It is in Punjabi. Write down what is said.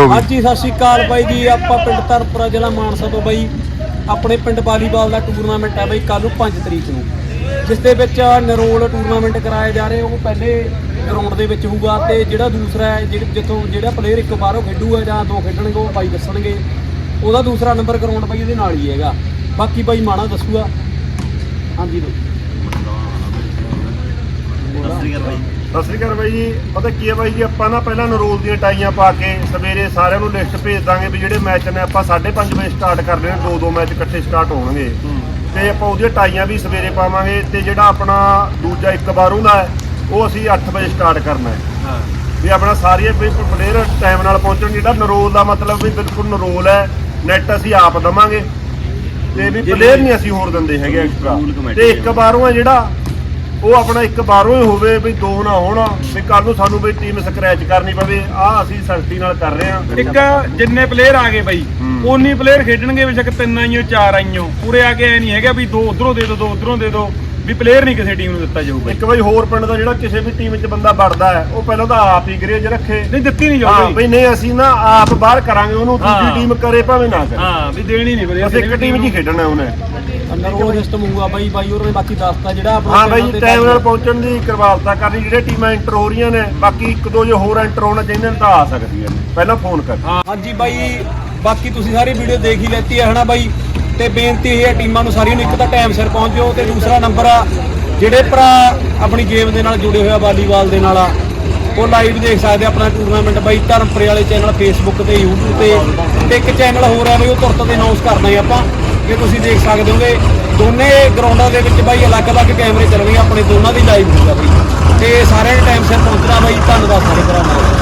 ਹਾਂਜੀ ਸਤਿ ਸ਼੍ਰੀ ਅਕਾਲ ਬਾਈ ਜੀ। ਆਪਾਂ ਪਿੰਡ ਧਰਮਪੁਰਾ ਜ਼ਿਲ੍ਹਾ ਮਾਨਸਾ ਤੋਂ ਬਾਈ। ਆਪਣੇ ਪਿੰਡ ਵਾਲੀਬਾਲ ਦਾ ਟੂਰਨਾਮੈਂਟ ਹੈ ਬਾਈ ਕੱਲ ਨੂੰ 5 ਤਰੀਕ ਨੂੰ ਜਿਸ ਦੇ ਵਿੱਚ ਨਰੋਲ ਟੂਰਨਾਮੈਂਟ ਕਰਾਇਆ ਜਾ ਰਿਹਾ ਉਹ ਪਹਿਲੇ ਗਰਾਊਂਡ ਦੇ ਵਿੱਚ ਹੋਊਗਾ ਤੇ ਜਿਹੜਾ ਦੂਸਰਾ ਹੈ ਜਿਹੜਾ ਜਿੱਥੋਂ ਜਿਹੜਾ ਪਲੇਅਰ ਇੱਕ ਬਾਹਰੋਂ ਖੇਡੂਗਾ ਜਾਂ ਦੋ ਖੇਡਣਗੇ ਉਹ ਬਾਈ ਦੱਸਣਗੇ। ਉਹਦਾ ਦੂਸਰਾ ਨੰਬਰ ਗਰਾਊਂਡ ਬਾਈ ਇਹਦੇ ਨਾਲ ਹੀ ਹੈਗਾ। ਬਾਕੀ ਬਾਈ ਮਾਣਾ ਦੱਸੂਗਾ। ਹਾਂਜੀ ਬਾਈ। ਸਤਿ ਸ੍ਰੀ ਅਕਾਲ ਬਾਈ। ਜੀ। ਪਤਾ ਕੀ ਹੈ ਬਾਈ ਜੀ ਆਪਾਂ ਨਾ ਪਹਿਲਾਂ ਨਰੋਲ ਦੀਆਂ ਟਾਈਆਂ ਪਾ ਕੇ ਸਵੇਰੇ ਸਾਰਿਆਂ ਨੂੰ ਲਿਸਟ ਭੇਜ ਦਾਂਗੇ ਵੀ ਜਿਹੜੇ ਮੈਚ ਨੇ ਆਪਾਂ 5:30 ਵਜੇ ਸਟਾਰਟ ਕਰਨੇ ਨੇ ਦੋ ਦੋ ਮੈਚ ਇਕੱਠੇ ਸਟਾਰਟ ਹੋਣਗੇ। ਤੇ ਆਪਾਂ ਉਹਦੀਆਂ ਟਾਈਆਂ ਵੀ ਸਵੇਰੇ ਪਾਵਾਂਗੇ ਤੇ ਜਿਹੜਾ ਆਪਣਾ ਦੂਜਾ ਇੱਕ ਬਾਰੋਂ ਦਾ ਉਹ ਅਸੀਂ 8 ਵਜੇ ਸਟਾਰਟ ਕਰਨਾ ਹੈ। ਵੀ ਆਪਣਾ ਸਾਰੀਆਂ ਪਲੇਅਰ ਟਾਈਮ ਨਾਲ ਪਹੁੰਚਣ ਜਿਹੜਾ ਨਰੋਲ ਦਾ ਮਤਲਬ ਵੀ ਬਿਲਕੁਲ ਨਰੋਲ ਹੈ ਨੈਟ ਅਸੀਂ ਆਪ ਦਵਾਂਗੇ। ਤੇ ਵੀ ਪਲੇਅਰ ਨਹੀਂ ਅਸੀਂ ਹੋਰ ਦਿੰਦੇ ਹੈਗੇ ਐਕਸਟਰਾ ਤੇ ਇੱਕ ਬਾਰੋਂ ਹੈ ਜਿਹੜਾ ਉਹ ਆਪਣਾ ਇੱਕ ਬਾਰੋਂ ਹੀ ਹੋਵੇ ਵੀ ਦੋ ਨਾ ਹੋਣ ਵੀ ਕੱਲ ਨੂੰ ਸਾਨੂੰ ਵੀ ਟੀਮ ਸਕ੍ਰੈਚ ਕਰਨੀ ਪਵੇ। ਆ ਅਸੀਂ ਸਖਤੀ ਨਾਲ ਕਰ ਰਹੇ ਹਾਂ। ਇੱਕ ਜਿੰਨੇ ਪਲੇਅਰ ਆ ਗਏ ਬਾਈ ਹੂੰ। ਉਨੀ ਪਲੇਅਰ ਖੇਡਣਗੇ ਬੇਸ਼ੱਕ ਤਿੰਨ ਆਈਓ ਚਾਰ ਆਈਓ ਪੂਰੇ ਆ ਕੇ ਐ ਨਹੀਂ ਹੈਗਾ ਵੀ ਦੋ ਉਧਰੋਂ ਦੇ ਦੋ ਦੋ ਉਧਰੋਂ ਦੇ ਦੋ ਵੀ ਪਲੇਅਰ ਨਹੀਂ ਕਿਸੇ ਟੀਮ ਨੂੰ ਦਿੱਤਾ ਜਾਊਗਾ ਇੱਕ ਵਾਰੀ ਹੋਰ ਪਿੰਡ ਦਾ ਜਿਹੜਾ ਕਿਸੇ ਵੀ ਟੀਮ 'ਚ ਬੰਦਾ ਵੜਦਾ ਹੈ ਉਹ ਪਹਿਲਾਂ ਤਾਂ ਆਪ ਹੀ ਗਰੇਜ ਰੱਖੇ। ਨਹੀਂ ਦਿੱਤੀ ਨਹੀਂ ਹਾਂ ਜਾਊਗੀ ਵੀ ਨਹੀਂ ਅਸੀਂ ਨਾ ਆਪ ਬਾਹਰ ਕਰਾਂਗੇ ਉਹਨੂੰ ਦੂਜੀ ਹਾਂ। ਟੀਮ ਕਰੇ ਭਾਵੇਂ ਨਾ ਕਰੇ। ਹਾਂ ਵੀ ਦੇਣੀ ਨਹੀਂ ਬਸ ਇੱਕ ਟੀਮ 'ਚ ਹੀ ਖੇਡਣਾ ਉਹਨੇ। ਨਰੋਲ ਸਿਸਟਮ ਹੋਊਗਾ ਬਾਈ ਬਾਈ ਉਹਨੇ ਬਾਕੀ ਦੱਸਤਾ ਜਿਹੜਾ ਆਪਣਾ ਹਾਂ ਬਾਈ ਟਾਈਮ ਨਾਲ ਪਹੁੰਚਣ ਦੀ ਕਿਰਪਾਲਤਾ ਕਰਨੀ ਜਿਹੜੇ ਟੀਮਾਂ ਐਂਟਰ ਹੋ ਰਹੀਆਂ ਨੇ ਬਾਕੀ ਇੱਕ ਦੋ ਜੇ ਹੋਰ ਐਂਟਰ ਹੋਣਾ ਚਾਹੀਦੇ ਨੇ ਤਾਂ ਆ ਸਕਦੀਆਂ ਨੇ ਪਹਿਲਾਂ ਫੋਨ ਕਰ। ਹਾਂਜੀ ਬਾਈ ਬਾਕੀ ਤੁਸੀਂ ਸਾਰੀ ਵੀਡੀਓ ਦੇਖ ਹੀ ਲੈਤੀ ਹੈ ਹਨਾ ਬਾਈ? ਤੇ ਬੇਨਤੀ ਇਹ ਹੈ ਟੀਮਾਂ ਨੂੰ ਸਾਰੀਆਂ ਨੂੰ ਇੱਕ ਤਾਂ ਟਾਈਮ ਸਿਰ ਪਹੁੰਚ ਜਾਓ ਤੇ ਦੂਸਰਾ ਨੰਬਰ ਆ ਜਿਹੜੇ ਭਰਾ ਆਪਣੀ ਗੇਮ ਦੇ ਨਾਲ ਜੁੜੇ ਹੋਏ ਆ ਵਾਲੀਬਾਲ ਦੇ ਨਾਲ ਆ ਉਹ ਲਾਈਵ ਦੇਖ ਸਕਦੇ ਆਪਣਾ ਟੂਰਨਾਮੈਂਟ ਬਾਈ ਧਰਮਪੁਰੇ ਵਾਲੇ ਚੈਨਲ ਫੇਸਬੁੱਕ ਤੇ YouTube ਤੇ ਤੇ ਇੱਕ ਚੈਨਲ ਹੋਰ ਆ ਬਈ ਉਹ ਤੁਰਤ ਤੇ ਅਨਾਉਂਸ ਕਰਦੇ ਆ ਆਪਾਂ। ਇਹ ਤੁਸੀਂ ਦੇਖ ਸਕਦੇ ਹੋਗੇ, ਦੋਨੇ ਗਰਾਊਂਡਾਂ ਦੇ ਵਿੱਚ ਬਾਈ ਅਲੱਗ-ਅਲੱਗ ਕੈਮਰੇ ਚੱਲ ਰਹੇ ਆਪਣੇ ਦੋਨਾਂ ਦੀ ਲਾਈਵ ਹੁੰਦਾ ਬਾਈ। ਤੇ ਸਾਰਿਆਂ ਨੇ ਟਾਈਮ ਸਿਰ ਪਹੁੰਚਣਾ ਬਾਈ, ਧੰਨਵਾਦ ਸਾਰੇ ਭਰਾਵਾਂ ਦਾ।